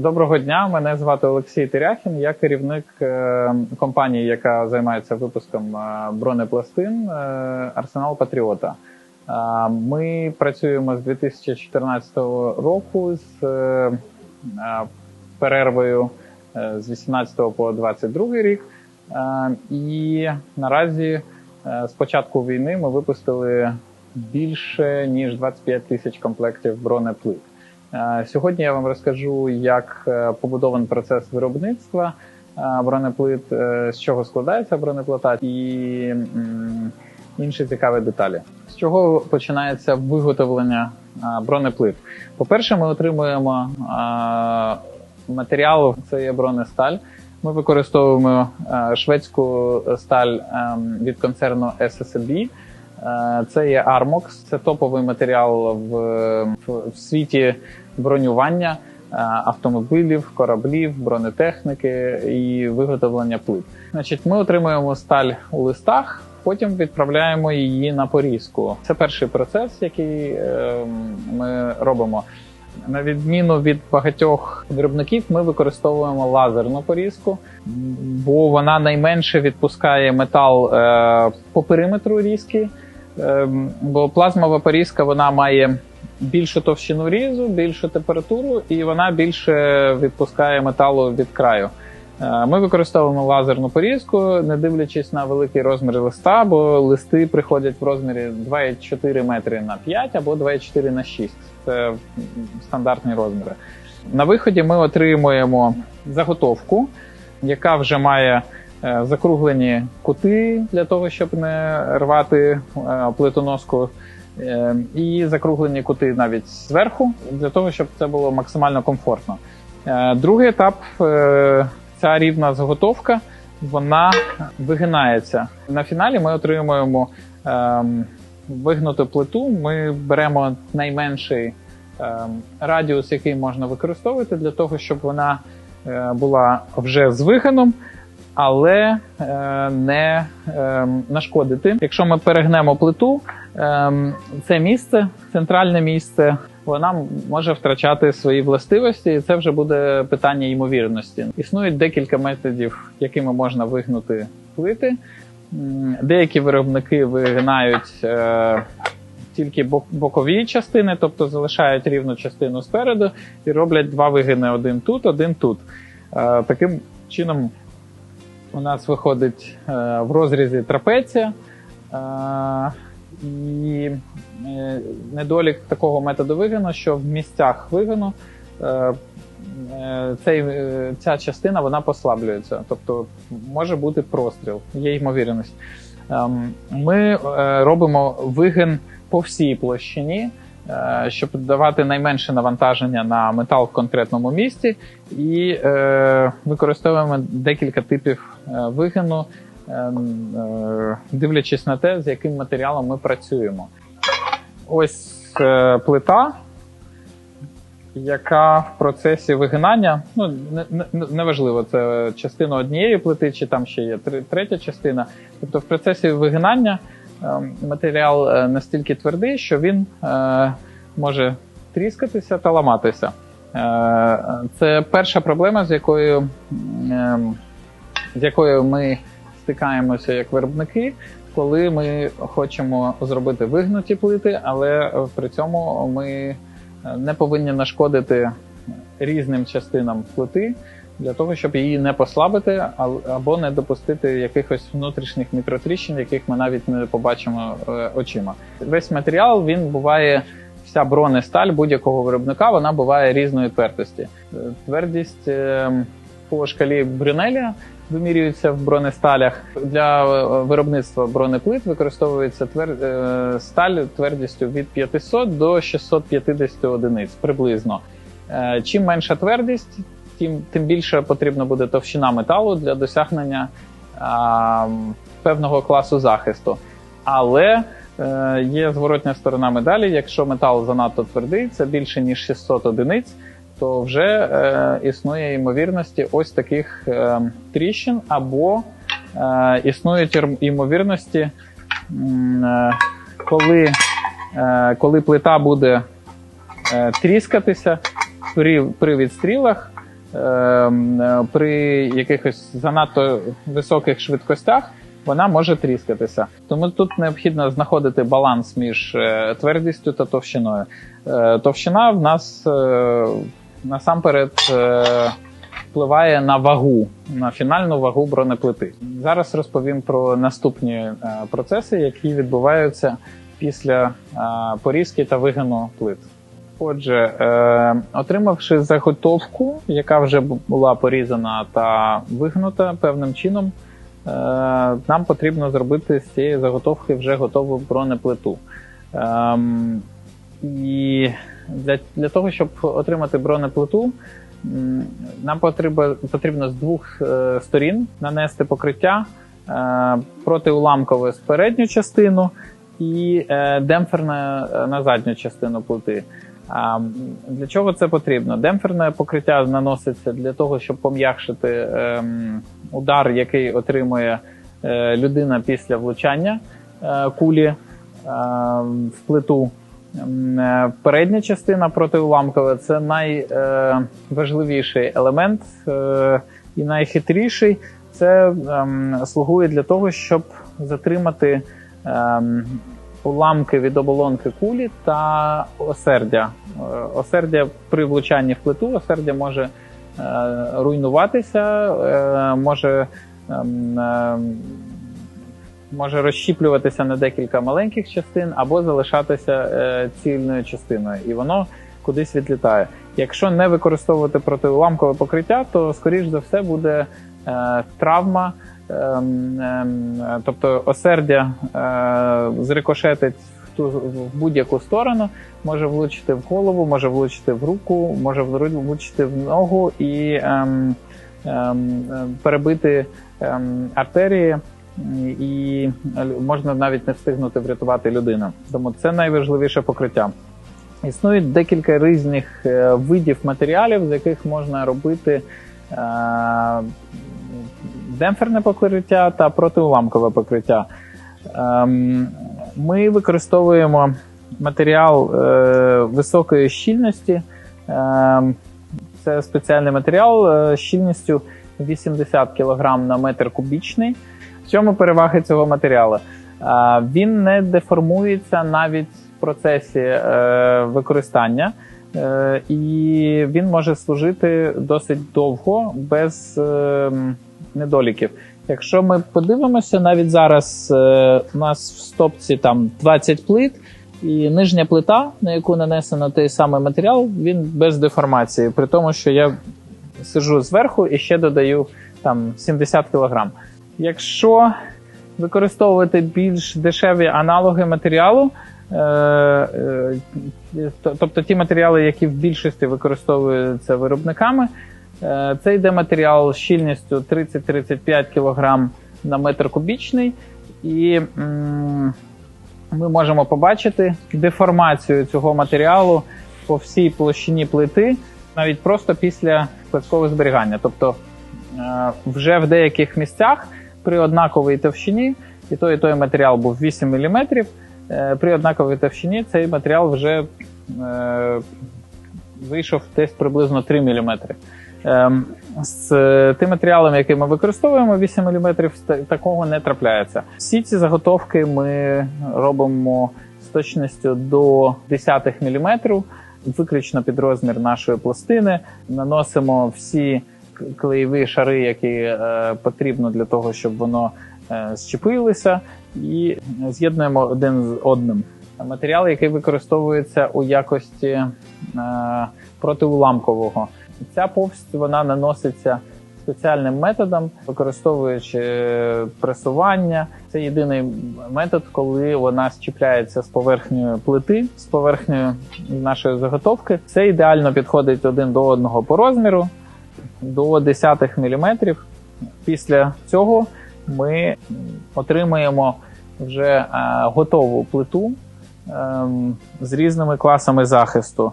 Доброго дня, мене звати Олексій Теряхін. Я керівник е, компанії, яка займається випуском е, бронепластин е, Арсенал Патріота. Ми працюємо з 2014 року з перервою з 18 по 22 рік. І наразі з початку війни ми випустили більше ніж 25 тисяч комплектів бронеплит. Е, Сьогодні я вам розкажу, як е, побудований процес виробництва е, бронеплит, з чого складається бронеплита і інші цікаві деталі. З чого починається виготовлення бронеплит? По-перше, ми отримуємо матеріал, це є бронесталь. Ми використовуємо шведську сталь е, від концерну SSB. Е, Це є Armox, це топовий матеріал в, в, світі бронювання е, автомобілів, кораблів, бронетехніки і виготовлення плит. Значить, ми отримуємо сталь у листах, потім відправляємо її на порізку. Це перший процес, який е, ми робимо. На відміну від багатьох виробників, ми використовуємо лазерну порізку, бо вона найменше відпускає метал е, по периметру різки. Ем, Бо плазмова порізка вона має більшу товщину різу, більшу температуру, і вона більше відпускає металу від краю. Е, Ми використовуємо лазерну порізку, не дивлячись на великий розмір листа, бо листи приходять в розмірі 2,4 метри на 5 або 2,4 на 6. Це стандартні розміри. На виході ми отримуємо заготовку, яка вже має закруглені кути для того, щоб не рвати е, плитоноску. Е, І закруглені кути навіть зверху, для того, щоб це було максимально комфортно. Е, Другий етап е, ця рівна заготовка вона вигинається. На фіналі ми отримуємо ем, вигнуту плиту. Ми беремо найменший ем, радіус, який можна використовувати для того, щоб вона е, була вже з вигином, але е, не ем, нашкодити. Якщо ми перегнемо плиту, ем, це місце, центральне місце, вона може втрачати свої властивості, і це вже буде питання ймовірності. Існують декілька методів, якими можна вигнути плити. Деякі виробники вигинають е, тільки бок- бокові частини, тобто залишають рівну частину спереду і роблять два вигини: один тут, один тут. Е, таким чином у нас виходить е, в розрізі трапеція. Е, і е, недолік такого методу вигину, що в місцях вигину цей, ця частина вона послаблюється. Тобто може бути простріл, є ймовірність. Ем, Ми робимо вигин по всій площині, щоб давати найменше навантаження на метал в конкретному місці, і е, використовуємо декілька типів е, вигину, е, е, дивлячись на те, з яким матеріалом ми працюємо. Ось е, плита, яка в процесі вигинання, ну не- не- неважливо, це частина однієї плити, чи там ще є третя частина. Тобто, в процесі вигинання е, матеріал е, настільки твердий, що він е, може тріскатися та ламатися. Е, Це перша проблема, з якою, ем, з якою ми стикаємося як виробники, коли ми хочемо зробити вигнуті плити, але при цьому ми не повинні нашкодити різним частинам плити для того, щоб її не послабити або не допустити якихось внутрішніх мікротріщин, яких ми навіть не побачимо е, очима. Весь матеріал він буває. Вся бронесталь будь-якого виробника вона буває різної твердості. Е, Твердість е, по шкалі Брюнеля вимірюється в бронесталях. Для виробництва бронеплит використовується твер... сталь твердістю від 500 до 650 одиниць приблизно. Чим менша твердість, тим, тим більше потрібна буде товщина металу для досягнення а, певного класу захисту. Але е, є зворотня сторона медалі. Якщо метал занадто твердий, це більше ніж 600 одиниць, то вже е, існує ймовірності ось таких е, тріщин, або е, існують ір- ймовірності, е, коли, е, коли плита буде е, тріскатися при, при відстрілах, при якихось занадто високих швидкостях вона може тріскатися. Тому тут необхідно знаходити баланс між е, твердістю та товщиною. Е, Товщина в нас е, насамперед е, впливає на вагу, на фінальну вагу бронеплити. Зараз розповім про наступні е, процеси, які відбуваються після е, порізки та вигину плит. Отже, е, отримавши заготовку, яка вже була порізана та вигнута певним чином, е, нам потрібно зробити з цієї заготовки вже готову бронеплиту. Ем, і для, для того, щоб отримати бронеплиту, нам потрібно, потрібно з двох е, сторін нанести покриття протиуламкове з передню частину і демпферне е, на задню частину плити. А для чого це потрібно? Демпферне покриття наноситься для того, щоб пом'якшити ем, удар, який отримує е, людина після влучання е, кулі е, в плиту. Передня частина протиуламкова це найважливіший елемент і найхитріший. Це ем, слугує для того, щоб затримати ем, уламки від оболонки кулі та осердя. Е, Осердя при влучанні в плиту, осердя може е, руйнуватися, е, може, ем, ем, може розщіплюватися на декілька маленьких частин або залишатися цільною частиною, і воно кудись відлітає. Якщо не використовувати протиуламкове покриття, то скоріш за все буде травма. Ем, ем, Тобто осердя е, зрикошетить в будь-яку сторону, може влучити в голову, може влучити в руку, може влу- влучити в ногу і ем, перебити артерії, і можна навіть не встигнути врятувати людину. Тому це найважливіше покриття. Існує декілька різних е, видів матеріалів, з яких можна робити е, демпферне покриття та протиуламкове покриття. Ем, Ми використовуємо матеріал е, високої щільності. Ем, Це спеціальний матеріал е, щільністю 80 кг на метр кубічний. В чому переваги цього матеріалу? Він не деформується навіть в процесі е, використання, е, і він може служити досить довго без е, м, недоліків. Якщо ми подивимося, навіть зараз е, у нас в стопці там 20 плит, і нижня плита, на яку нанесено той самий матеріал, він без деформації, при тому, що я сижу зверху і ще додаю там 70 кг. Якщо використовувати більш дешеві аналоги матеріалу, е, е, тобто ті матеріали, які в більшості використовуються виробниками, це йде матеріал з щільністю 30-35 кг на метр кубічний, і ми можемо побачити деформацію цього матеріалу по всій площині плити, навіть просто після складського зберігання. Тобто е, вже в деяких місцях при однаковій товщині, і той, і той матеріал був 8 мм, при однаковій товщині цей матеріал вже е, вийшов десь приблизно 3 мм. Ем, З тим матеріалом, який ми використовуємо, 8 мм, такого не трапляється. Всі ці заготовки ми робимо з точністю до десятих мм, виключно під розмір нашої пластини. Наносимо всі клеєві шари, які е, потрібно для того, щоб воно е, щепилося, і з'єднуємо один з одним. Матеріал, який використовується у якості е, протиуламкового. Ця повсть вона наноситься спеціальним методом, використовуючи е, пресування. Це єдиний метод, коли вона щіпляється з поверхнею плити, з поверхнею нашої заготовки. Це ідеально підходить один до одного по розміру до десятих міліметрів. Після цього ми отримаємо вже е, готову плиту ем, з різними класами захисту.